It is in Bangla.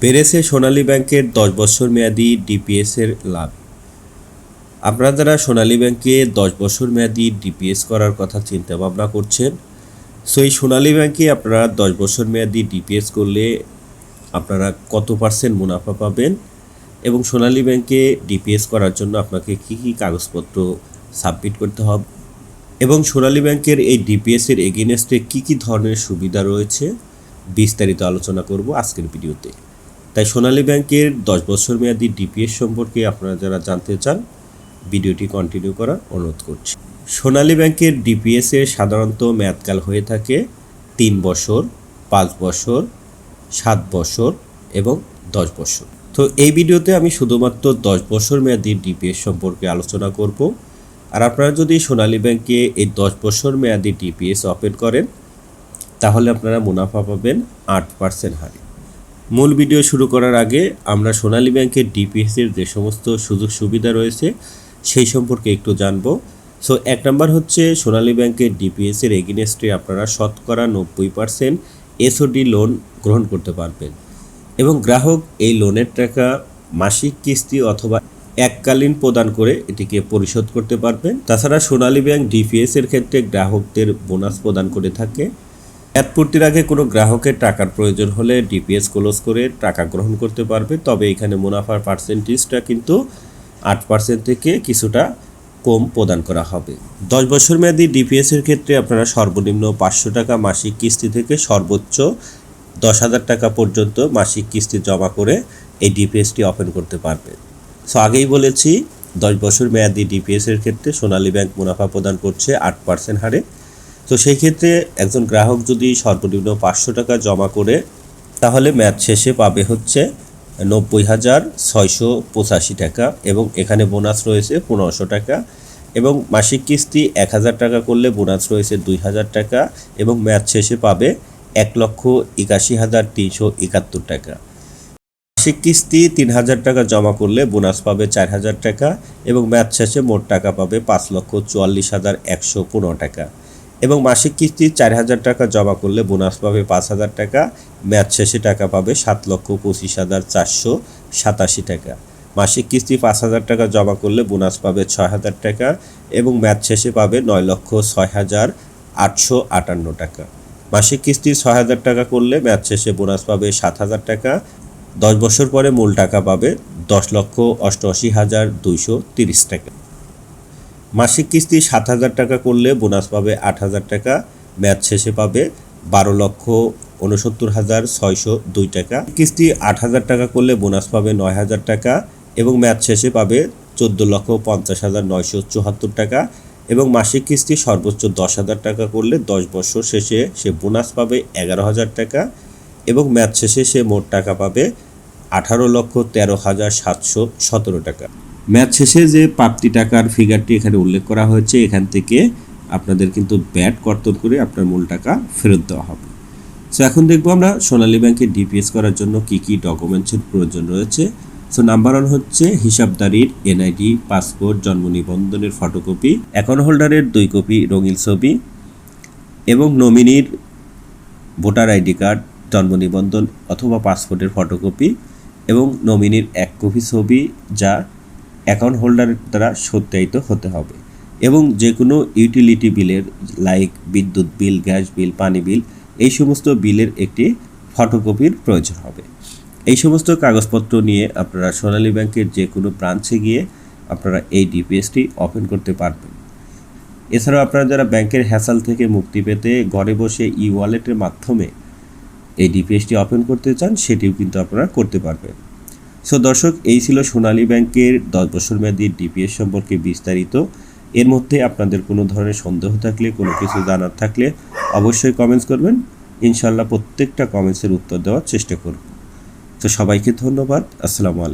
বেড়েছে সোনালী ব্যাংকের দশ বছর মেয়াদি ডিপিএস এর লাভ। আপনারা যারা সোনালী ব্যাংকে দশ বছর মেয়াদি ডিপিএস করার কথা চিন্তা ভাবনা করছেন সো এই সোনালী ব্যাংকে আপনারা দশ বছর মেয়াদি ডিপিএস করলে আপনারা কত পার্সেন্ট মুনাফা পাবেন এবং সোনালী ব্যাংকে ডিপিএস করার জন্য আপনাকে কী কী কাগজপত্র সাবমিট করতে হবে এবং সোনালী ব্যাংকের এই ডিপিএস এর এগেনস্টে কী কী ধরনের সুবিধা রয়েছে, বিস্তারিত আলোচনা করব আজকের ভিডিওতে। তাই সোনালী ব্যাংকের দশ বছর মেয়াদি ডিপিএস সম্পর্কে আপনারা যারা জানতে চান, ভিডিওটি কন্টিনিউ করার অনুরোধ করছি। সোনালী ব্যাংকের ডিপিএস এর সাধারণত মেয়াদকাল হয়ে থাকে তিন বছর, পাঁচ বছর, সাত বছর এবং দশ বছর। তো এই ভিডিওতে আমি শুধুমাত্র দশ বছর মেয়াদি ডিপিএস সম্পর্কে আলোচনা করব। আর আপনারা যদি সোনালী ব্যাংকে এই দশ বছর মেয়াদি ডিপিএস ওপেন করেন, তাহলে আপনারা মুনাফা পাবেন আট পার্সেন্ট হারে। মূল ভিডিও শুরু করার আগে আমরা সোনালী ব্যাংকের ডিপিএস এর যে সমস্ত সুযোগ সুবিধা রয়েছে, সেই সম্পর্কে একটু জানব। সো এক নম্বর হচ্ছে সোনালী ব্যাংকের ডিপিএস এর এগেনস্টে আপনারা শতকরা নব্বই পার্সেন্ট এসওডি লোন গ্রহণ করতে পারবেন। এবং গ্রাহক এই লোনের টাকা মাসিক কিস্তি অথবা এককালীন প্রদান করে এটিকে পরিশোধ করতে পারবেন। তাছাড়া সোনালী ব্যাংক ডিপিএসের ক্ষেত্রে গ্রাহকদের বোনাস প্রদান করে থাকে। মেয়াদ পূর্তির আগে কোনো গ্রাহকের টাকার প্রয়োজন হলে ডিপিএস ক্লোজ করে টাকা গ্রহণ করতে পারবে, তবে এখানে মুনাফার পার্সেন্টেজটা কিন্তু আট পার্সেন্ট থেকে কিছুটা কম প্রদান করা হবে। দশ বছর মেয়াদি ডিপিএস এর ক্ষেত্রে আপনারা সর্বনিম্ন পাঁচশো টাকা মাসিক কিস্তি থেকে সর্বোচ্চ দশ হাজার টাকা পর্যন্ত মাসিক কিস্তি জমা করে এই ডিপিএসটি ওপেন করতে পারবেন সো আগেই বলেছি, দশ বছর মেয়াদি ডিপিএস এর ক্ষেত্রে সোনালী ব্যাংক মুনাফা প্রদান করছে আট পার্সেন্ট হারে। তো সেই ক্ষেত্রে একজন গ্রাহক যদি সর্বনিম্ন পাঁচশো টাকা জমা করে, তাহলে ম্যাচ শেষে পাবে হচ্ছে নব্বই হাজার ছয়শো পঁচাশি টাকা এবং এখানে বোনাস রয়েছে পনেরোশো টাকা এবং মাসিক কিস্তি এক হাজার টাকা করলে বোনাস রয়েছে দুই হাজার টাকা এবং ম্যাচ শেষে পাবে এক লক্ষ একাশি হাজার তিনশো একাত্তর টাকা। মাসিক কিস্তি তিন হাজার টাকা জমা করলে বোনাস পাবে চার হাজার টাকা এবং ম্যাচ শেষে মোট টাকা পাবে পাঁচ লক্ষ চুয়াল্লিশ হাজার একশো পনেরো টাকা। এবং মাসিক কিস্তি চার হাজার টাকা জমা করলে বোনাস পাবে পাঁচ হাজার টাকা। ম্যাচ শেষে টাকা পাবে সাত লক্ষ পঁচিশ হাজার চারশো সাতাশি টাকা। মাসিক কিস্তি পাঁচ হাজার টাকা জমা করলে বোনাস পাবে ছয় হাজার টাকা এবং ম্যাচ শেষে পাবে নয় লক্ষ ছয় হাজার আটশো আটান্ন টাকা। মাসিক কিস্তি ছয় হাজার টাকা করলে ম্যাচ শেষে বোনাস পাবে সাত হাজার টাকা। দশ বছর পরে মূল টাকা পাবে দশ লক্ষ অষ্টআশি হাজার দুইশো তিরিশ টাকা। মাসিক কিস্তি সাত হাজার টাকা করলে বোনাস পাবে আট হাজার টাকা ম্যাচ শেষে পাবে বারো লক্ষ উনসত্তর হাজার ছয়শো দুই টাকা। কিস্তি আট হাজার টাকা করলে বোনাস পাবে নয় হাজার টাকা এবং ম্যাচ শেষে পাবে চোদ্দ লক্ষ পঞ্চাশ হাজার নয়শো চুহাত্তর টাকা এবং মাসিক কিস্তি সর্বোচ্চ দশ হাজার টাকা করলে দশ বছর শেষে সে বোনাস পাবে এগারো হাজার টাকা এবং ম্যাচ শেষে সে মোট টাকা পাবে আঠারো লক্ষ তেরো হাজার সাতশো সতেরো টাকা। ম্যাচ শেষে যে প্রাপ্তি টাকার ফিগারটি এখানে উল্লেখ করা হয়েছে, এখান থেকে আপনাদের কিন্তু ব্যাট কর্তন করে আপনার মূল টাকা ফেরত দেওয়া হবে। সো এখন দেখব আমরা সোনালী ব্যাংকে ডিপিএস করার জন্য কি কি ডকুমেন্টসের প্রয়োজন রয়েছে। সো নাম্বার ওয়ান হচ্ছে হিসাবদারির এনআইডি পাসপোর্ট, জন্ম নিবন্ধনের ফটোকপি অ্যাকাউন্ট হোল্ডারের দুই কপি রঙিন ছবি এবং নমিনির ভোটার আইডি কার্ড জন্ম নিবন্ধন অথবা পাসপোর্টের ফটোকপি এবং নমিনির এক কপি ছবি, যা অ্যাকাউন্ট হোল্ডারের দ্বারা সত্যায়িত হতে হবে। এবং যে কোনো ইউটিলিটি বিলের লাইক বিদ্যুৎ বিল গ্যাস বিল পানি বিল এই সমস্ত বিলের একটি ফটোকপির প্রয়োজন হবে। এই সমস্ত কাগজপত্র নিয়ে আপনারা সোনালী ব্যাংকের যে কোনো ব্রাঞ্চে গিয়ে আপনারা এই ডিপিএসটি ওপেন করতে পারবেন। এছাড়াও আপনারা যারা ব্যাংকের হ্যাসাল থেকে মুক্তি পেতে ঘরে বসে ই ওয়ালেটের মাধ্যমে এই ডিপিএসটি ওপেন করতে চান, সেটিও কিন্তু আপনারা করতে পারবেন। সো দর্শক, এই ছিল সোনালী ব্যাংকের দশ বছর মেয়াদী ডিপিএস সম্পর্কে বিস্তারিত। এর মধ্যে আপনাদের কোনো ধরনের সন্দেহ থাকলে, কোনো কিছু জানার থাকলে অবশ্যই কমেন্টস করবেন। ইনশাল্লাহ প্রত্যেকটা কমেন্টসের উত্তর দেওয়ার চেষ্টা করব। তো সবাইকে ধন্যবাদ। আসসালামু আলাইকুম।